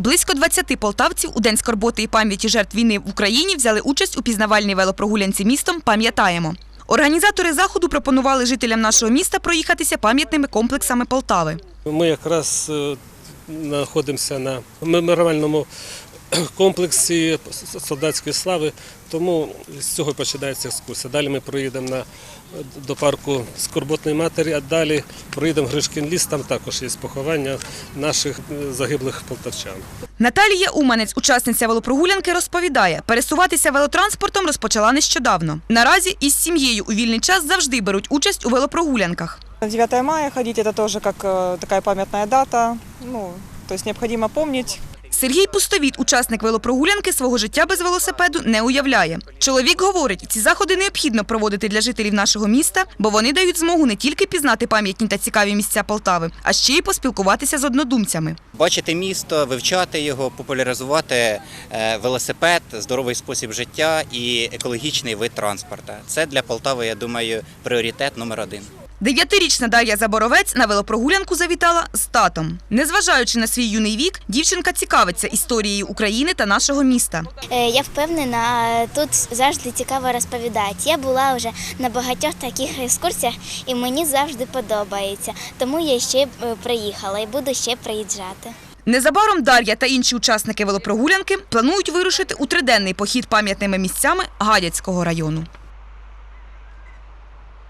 Близько 20 полтавців у День скорботи і пам'яті жертв війни в Україні взяли участь у пізнавальній велопрогулянці містом Пам'ятаємо. Організатори заходу пропонували жителям нашого міста проїхатися пам'ятними комплексами Полтави. Ми якраз е, знаходимося на меморіальному комплексі солдатської слави, тому з цього починається екскурсія. Далі ми проїдемо на, до парку Скорботної матері, а далі проїдемо Гришкін ліс, там також є поховання наших е, загиблих полтавчан. Наталія Уманець, учасниця велопрогулянки, розповідає, пересуватися велотранспортом розпочала нещодавно. Наразі із сім'єю у вільний час завжди беруть участь у велопрогулянках. 9 мая ходить это тоже как э, такая памятная дата. Ну, то есть необходимо помнить. Сергій Пустовіт, учасник велопрогулянки, свого життя без велосипеду не уявляє. Чоловік говорить, ці заходи необхідно проводити для жителів нашого міста, бо вони дають змогу не тільки пізнати пам'ятні та цікаві місця Полтави, а ще й поспілкуватися з однодумцями. Бачити місто, вивчати його, популяризувати е, велосипед, здоровий спосіб життя і екологічний вид транспорту. Це для Полтави, я думаю, пріоритет номер один. Дев'ятирічна Дар'я Заборовець на велопрогулянку завітала з татом. Незважаючи на свій юний вік, дівчинка цікавиться історією України та нашого міста. Е, Я впевнена, тут завжди цікаво розповідати. Я була вже на багатьох таких екскурсіях і мені завжди подобається. Тому я ще е, приїхала і буду ще приїжджати. Незабаром Дар'я та інші учасники велопрогулянки планують вирушити у триденний похід пам'ятними місцями Гадяцького району.